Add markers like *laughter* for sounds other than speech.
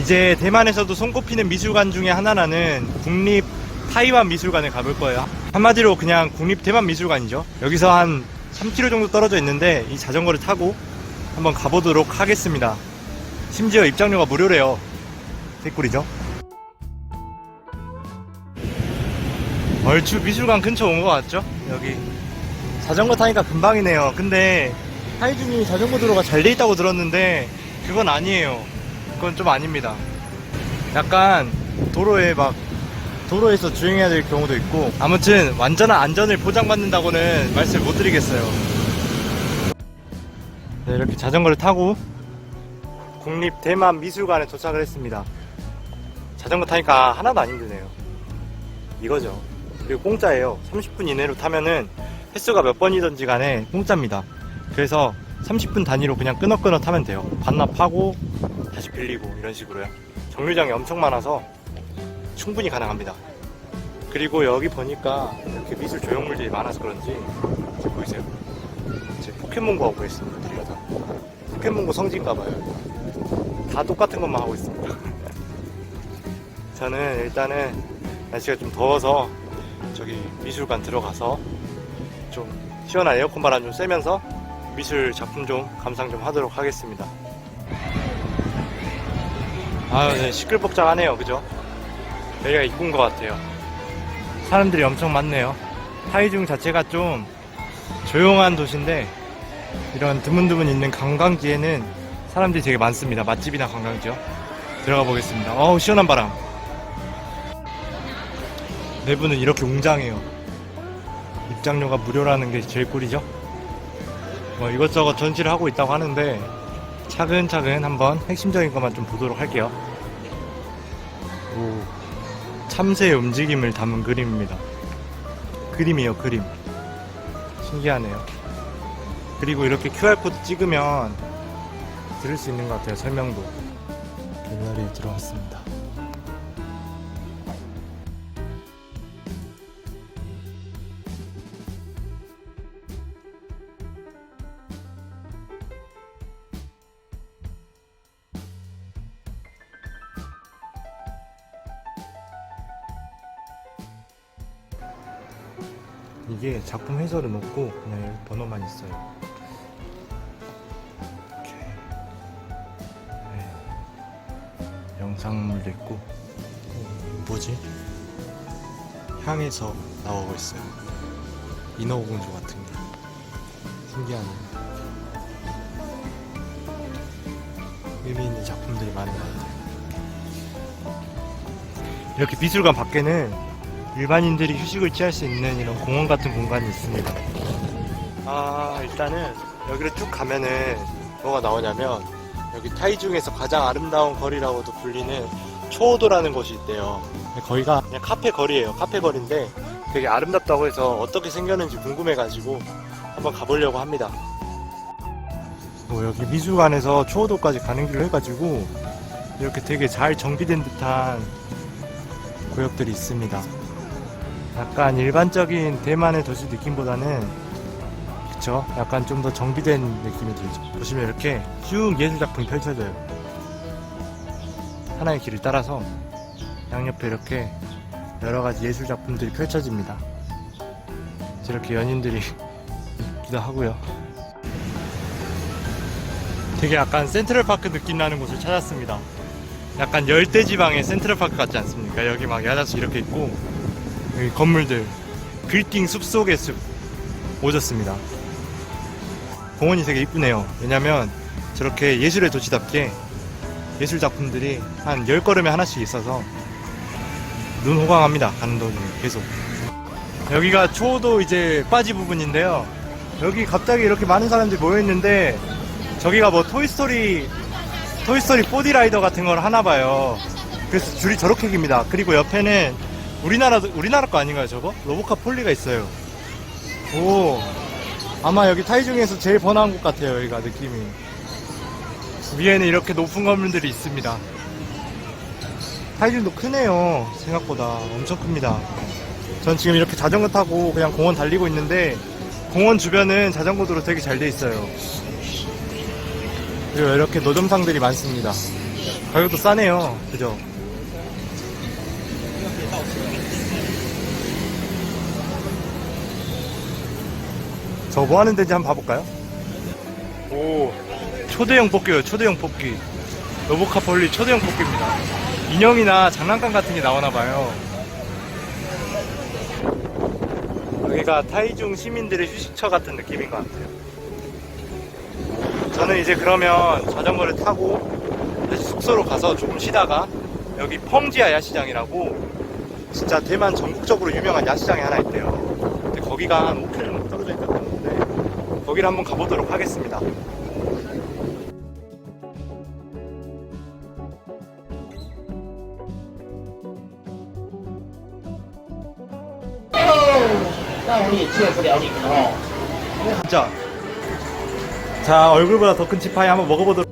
이제 대만에서도 손꼽히는 미술관 중에 하나라는 국립 타이완 미술관에 가볼 거예요. 한마디로 그냥 국립 대만 미술관이죠. 여기서 한 3km 정도 떨어져 있는데 이 자전거를 타고 한번 가보도록 하겠습니다. 심지어 입장료가 무료래요. 개꿀이죠. 얼추 미술관 근처 온 것 같죠? 여기 자전거 타니까 금방이네요. 근데 하이준이 자전거 도로가 잘 돼 있다고 들었는데 그건 아니에요. 그건 좀 아닙니다. 약간 도로에 막 도로에서 주행해야 될 경우도 있고 아무튼 완전한 안전을 보장받는다고는 말씀 못 드리겠어요. 네, 이렇게 자전거를 타고 국립 대만 미술관에 도착을 했습니다. 자전거 타니까 하나도 안 힘드네요. 이거죠. 그리고 공짜예요. 30분 이내로 타면은 횟수가 몇 번이든지 간에 공짜입니다. 그래서 30분 단위로 그냥 끊어끊어 타면 돼요. 반납하고 다시 빌리고 이런 식으로요. 정류장이 엄청 많아서 충분히 가능합니다. 그리고 여기 보니까 이렇게 미술 조형물들이 많아서 그런지 제 보이세요? 제 포켓몬고 하고 있습니다. 우리가 다 포켓몬고 성지인가 봐요. 다 똑같은 것만 하고 있습니다. *laughs* 저는 일단은 날씨가 좀 더워서 저기 미술관 들어가서 좀 시원한 에어컨 바람 좀 쐬면서 미술 작품 좀 감상 좀 하도록 하겠습니다. 아유, 네, 시끌벅적하네요. 그죠? 여기가 입구인 것 같아요. 사람들이 엄청 많네요. 타이중 자체가 좀 조용한 도시인데 이런 드문드문 있는 관광지에는 사람들이 되게 많습니다. 맛집이나 관광지요. 들어가 보겠습니다. 어우, 시원한 바람. 내부는 이렇게 웅장해요. 입장료가 무료라는 게 제일 꿀이죠. 뭐 이것저것 전시를 하고 있다고 하는데 차근차근 한번 핵심적인 것만 좀 보도록 할게요. 오, 참새의 움직임을 담은 그림입니다. 그림이에요, 그림. 신기하네요. 그리고 이렇게 QR코드 찍으면 들을 수 있는 것 같아요, 설명도. 갤러리에 들어왔습니다. 이게 작품 해설은 없고 그냥 번호만 있어요. 네. 영상물도 있고 어, 뭐지? 향에서 나오고 있어요. 인어공주 같은 게 신기하네. 의미 있는 작품들이 많은 것 같아요. 이렇게 미술관 밖에는 일반인들이 휴식을 취할 수 있는 이런 공원 같은 공간이 있습니다. 아, 일단은 여기를 쭉 가면은 뭐가 나오냐면 여기 타이 중에서 가장 아름다운 거리라고도 불리는 초오도라는 곳이 있대요. 거기가 그냥 카페 거리예요. 카페 거리인데 되게 아름답다고 해서 어떻게 생겼는지 궁금해가지고 한번 가보려고 합니다. 뭐 여기 미술관에서 초오도까지 가는 길로 해가지고 이렇게 되게 잘 정비된 듯한 구역들이 있습니다. 약간 일반적인 대만의 도시 느낌보다는 그쵸? 약간 좀 더 정비된 느낌이 들죠. 보시면 이렇게 쭉 예술 작품이 펼쳐져요. 하나의 길을 따라서 양옆에 이렇게 여러 가지 예술 작품들이 펼쳐집니다. 이렇게 연인들이 있기도 하고요. 되게 약간 센트럴파크 느낌 나는 곳을 찾았습니다. 약간 열대지방의 센트럴파크 같지 않습니까? 여기 막 야자수 이렇게 있고 여기 건물들 빌딩 숲속의 숲 오졌습니다. 공원이 되게 이쁘네요. 왜냐면 저렇게 예술의 도시답게 예술 작품들이 한 10걸음에 하나씩 있어서 눈 호강합니다. 가는 도중에 계속. 여기가 초도 이제 빠지 부분인데요. 여기 갑자기 이렇게 많은 사람들이 모여있는데 저기가 뭐 토이스토리 토이스토리 4D 라이더 같은 걸 하나 봐요. 그래서 줄이 저렇게 깁니다. 그리고 옆에는 우리나라 우리나라 거 아닌가요 저거? 로보카 폴리가 있어요. 오 아마 여기 타이 중에서 제일 번화한 곳 같아요 여기가 느낌이. 위에는 이렇게 높은 건물들이 있습니다. 타이중도 크네요 생각보다 엄청 큽니다. 전 지금 이렇게 자전거 타고 그냥 공원 달리고 있는데 공원 주변은 자전거 도로 되게 잘 돼 있어요. 그리고 이렇게 노점상들이 많습니다. 가격도 싸네요. 그죠? 저 뭐 하는 데인지 한번 봐볼까요? 오, 초대형 뽑기요, 초대형 뽑기. 로보카폴리 초대형 뽑기입니다. 인형이나 장난감 같은 게 나오나봐요. 여기가 타이중 시민들의 휴식처 같은 느낌인 것 같아요. 저는 이제 그러면 자전거를 타고 다시 숙소로 가서 조금 쉬다가 여기 펑지아 야 시장이라고 진짜 대만 전국적으로 유명한 야시장이 하나 있대요. 근데 거기가 한 5km 정도 떨어져 있다고 하는데 거기를 한번 가보도록 하겠습니다. 진짜 자 얼굴보다 더 큰 치파이 한번 먹어보도록